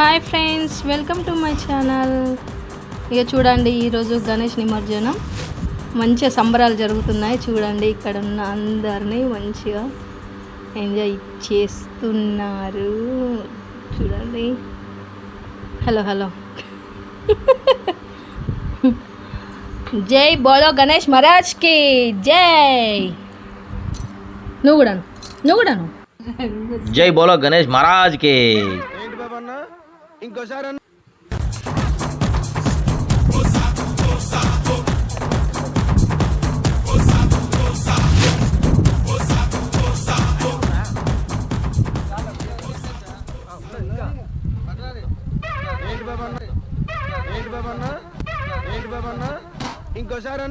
Hi friends welcome to my channel. ఇక చూడండి ఈరోజు గణేష్ నిమజ్జనం. మంచిగా సంబరాలు జరుగుతున్నాయి. చూడండి ఇక్కడ ఉన్న అందరినీ మంచిగా ఎంజాయ్ చేస్తున్నారు. చూడండి. Hello hello. జై బోలో గణేష్ మహారాజ్కి. జై. నువ్వు కూడా నువ్వు కూడాను. జై బోలో గణేష్ మహారాజ్కి. ఇంకోసారి అన్న. ఏంటి బాబన్న ఏంటి బాబన్న ఏంటి బాబన్న ఇంకోసారి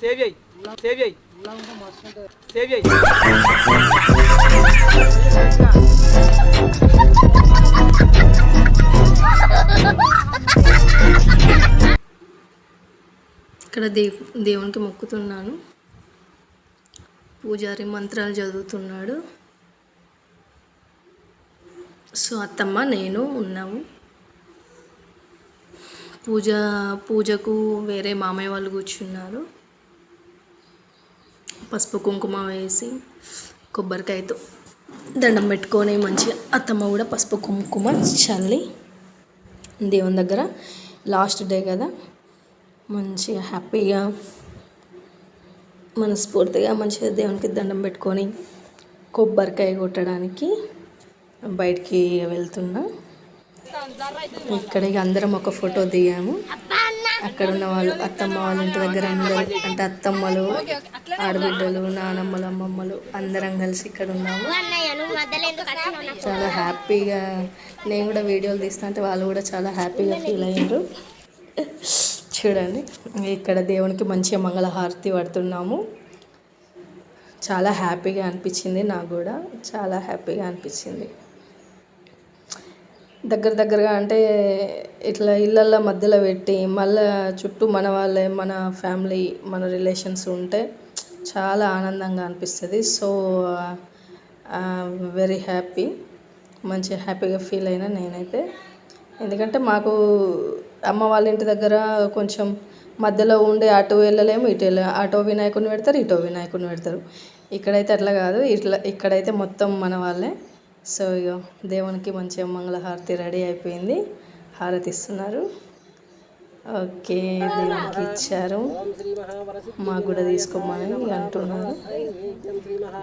సేవ్ చేయి సేవ్ చేయి. సేవ్ చేయి. ఇక్కడ దేవ్ దేవునికి మొక్కుతున్నాను. పూజారి మంత్రాలు చదువుతున్నాడు. సో అత్తమ్మ నేను ఉన్నాము. పూజ పూజకు వేరే మామయ్య వాళ్ళు కూర్చున్నారు. పసుపు కుంకుమ వేసి కొబ్బరికాయతో దండం పెట్టుకొని మంచిగా అత్తమ్మ కూడా పసుపు కుంకుమ చల్లి దేవుని దగ్గర లాస్ట్ డే కదా మంచిగా హ్యాపీగా మనస్ఫూర్తిగా మంచిగా దేవునికి దండం పెట్టుకొని కొబ్బరికాయ కొట్టడానికి బయటికి వెళ్తున్నా. ఇక్కడ ఇక అందరం ఒక ఫోటో దిగాము. అక్కడ ఉన్న వాళ్ళు అత్తమ్మ వాళ్ళ ఇంటి దగ్గర అందరూ అంటే అత్తమ్మలు ఆడబిడ్డలు నానమ్మలు అమ్మమ్మలు అందరం కలిసి ఇక్కడ ఉన్నాము. చాలా హ్యాపీగా నేను కూడా వీడియోలు తీస్తా అంటే వాళ్ళు కూడా చాలా హ్యాపీగా ఫీల్ అయ్యారు. చూడండి. ఇక్కడ దేవునికి మంచిగా మంగళహారతి పడుతున్నాము. చాలా హ్యాపీగా అనిపించింది నాకు కూడా. చాలా హ్యాపీగా అనిపించింది. దగ్గర దగ్గరగా అంటే ఇట్లా ఇళ్ళల్లో మధ్యలో పెట్టి మళ్ళా చుట్టూ మన వాళ్ళే మన ఫ్యామిలీ మన రిలేషన్స్ ఉంటే చాలా ఆనందంగా అనిపిస్తుంది. So very happy. మంచి హ్యాపీగా ఫీల్ అయినా నేనైతే. ఎందుకంటే మాకు అమ్మ వాళ్ళ ఇంటి దగ్గర కొంచెం మధ్యలో ఉండే అటు వెళ్ళలేము ఇటు వెళ్ళ అటో వినాయకుడిని పెడతారు ఇటో వినాయకుడిని పెడతారు. ఇక్కడైతే అట్లా కాదు ఇట్లా ఇక్కడైతే మొత్తం మన వాళ్ళే. సో ఇక దేవునికి మంచిగా మంగళహారతి రెడీ అయిపోయింది. హారతి ఇస్తున్నారు ఓకే దేవునికి ఇచ్చారు మాకు కూడా తీసుకోమని అంటున్నారు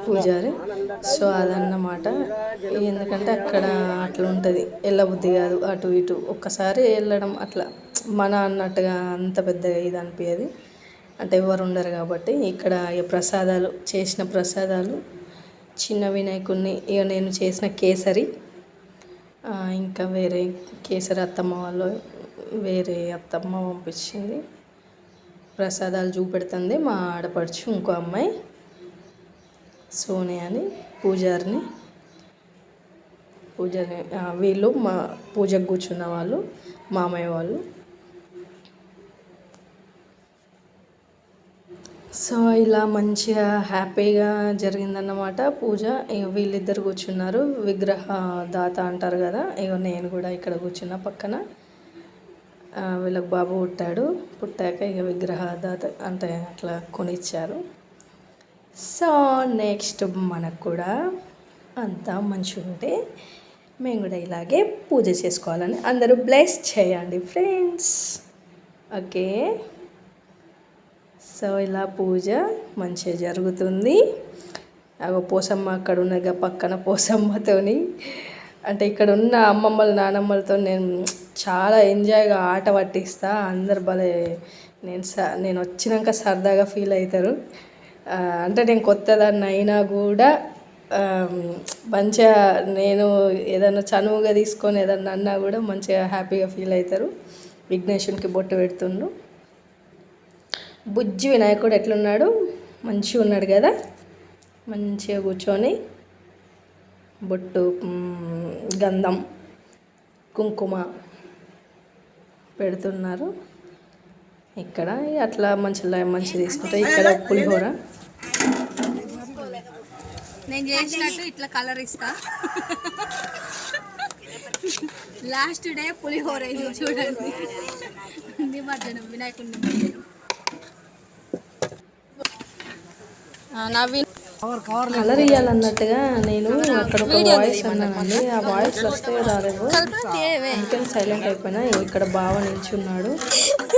పూజారి. సో అదన్నమాట. ఎందుకంటే అక్కడ అట్లా ఉంటుంది. వెళ్ళబుద్ధి కాదు అటు ఇటు. ఒక్కసారి వెళ్ళడం అట్లా మన అన్నట్టుగా అంత పెద్దగా ఇది అనిపించదు అంటే ఎవరు ఉండరు కాబట్టి ఇక్కడ ఇక ప్రసాదాలు చేసిన ప్రసాదాలు చిన్న వినాయకుడిని ఇక నేను చేసిన కేసరి. ఇంకా వేరే కేసరి అత్తమ్మ వాళ్ళు వేరే అత్తమ్మ పంపించింది. ప్రసాదాలు చూపెడుతుంది మా ఆడపడుచు ఇంకో అమ్మాయి సోని అని పూజారిని. పూజని వీళ్ళు మా పూజకు కూర్చున్న వాళ్ళు మామయ్య వాళ్ళు. సో ఇలా మంచిగా హ్యాపీగా జరిగిందన్నమాట పూజ. ఇక వీళ్ళిద్దరు కూర్చున్నారు. విగ్రహ దాత అంటారు కదా ఇక నేను కూడా ఇక్కడ కూర్చున్న పక్కన. వీళ్ళకి బాబు పుట్టాడు. పుట్టాక ఇక విగ్రహ దాత అంటే అట్లా కొనిచ్చారు. సో నెక్స్ట్ మనకు కూడా అంతా మంచిగా ఉంటే మేము కూడా ఇలాగే పూజ చేసుకోవాలని అందరూ బ్లెస్ చేయండి ఫ్రెండ్స్ ఓకే? సో ఇలా పూజ మంచిగా జరుగుతుంది. అగో పోసమ్మ అక్కడ ఉన్నగా పక్కన పోసమ్మతోని. అంటే ఇక్కడ ఉన్న అమ్మమ్మలు నానమ్మలతో నేను చాలా ఎంజాయ్గా ఆట పట్టిస్తా. అందరు భలే నేను స నేను వచ్చినాక సరదాగా ఫీల్ అవుతారు అంటే నేను కొత్తదాన్ని అయినా కూడా మంచిగా నేను ఏదైనా చనువుగా తీసుకొని ఏదన్నా అన్నా కూడా మంచిగా హ్యాపీగా ఫీల్ అవుతారు విఘ్నేశ్వరునికి బొట్టు పెడుతుండు బుజ్జి వినాయకుడు ఎట్లున్నాడు? మంచిగా ఉన్నాడు కదా? మంచిగా కూర్చొని బొట్టు గంధం కుంకుమ పెడుతున్నారు. ఇక్కడ అట్లా మంచి మంచి తీసుకుంటే ఇక్కడ పులిహోర. నేను చేసినట్టు ఇట్లా కలర్ ఇస్తా. లాస్ట్ డే పులిహోర ఇది చూడండి. నిమజ్జనం వినాయకుడి నిమజ్జనం. నవీన్ కలర్ ఇవ్వాలన్నట్టుగా నేను అక్కడ ఒక వాయిస్ అన్నానండి ఆ వాయిస్ వస్తే రాలేదు. అందుకని సైలెంట్ అయిపోయినా. ఇక్కడ బావ నిల్చున్నాడు.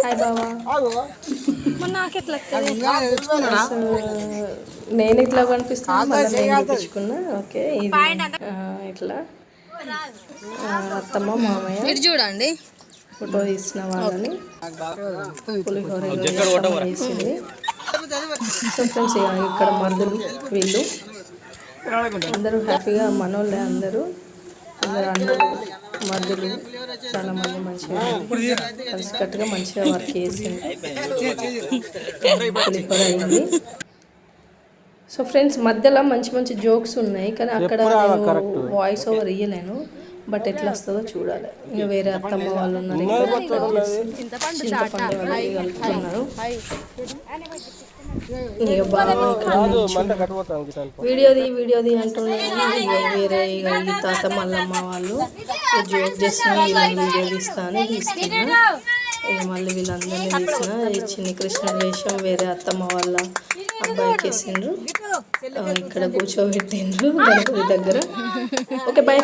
హాయ్ బావా. నేను ఇట్లా కనిపిస్తాను మళ్ళీ నేను చూపించుకున్నా ఓకే ఇట్లా. అత్తమ్మ మామయ్య. చూడండి. ఫోటో తీసిన వాళ్ళని. పులిహోర వేసింది సో ఫ్రెండ్స్ ఇక ఇక్కడ మరుదులు వీళ్ళు. అందరూ హ్యాపీగా మనోళ్ళే అందరూ. అందరూ. అన్నలు మరుదులు చాలా మంది మంచిగా కలిసికట్టుగా మంచిగా వర్క్ చేసింది అయింది. సో ఫ్రెండ్స్ మధ్యలో మంచి మంచి జోక్స్ ఉన్నాయి కానీ అక్కడ వాయిస్ ఓవర్ ఇయ్యలేను. బట్ ఎట్లా వస్తుందో చూడాలి. ఇంకా వేరే అత్తమ్మ వాళ్ళు ఉన్నారు చింతపండు కలుపుతున్నారు. ఇక బాగా. వీడియోది వీడియోది అంటున్నాను వేరే ఇక ఈ తాత మల్లమ్మ వాళ్ళు. జోక్ చేసిన వీళ్ళని వీడియో తీస్తా అని తీసుకున్నా ఇక మళ్ళీ వీళ్ళందరినీ తీసిన ఈ చిన్ని కృష్ణ వేషం వేరే అత్తమ్మ వాళ్ళ అబ్బాయికి వేసిండ్రు. ఇక్కడ కూర్చోబెట్టిండ్రు. గణపతి దగ్గర. Okay bye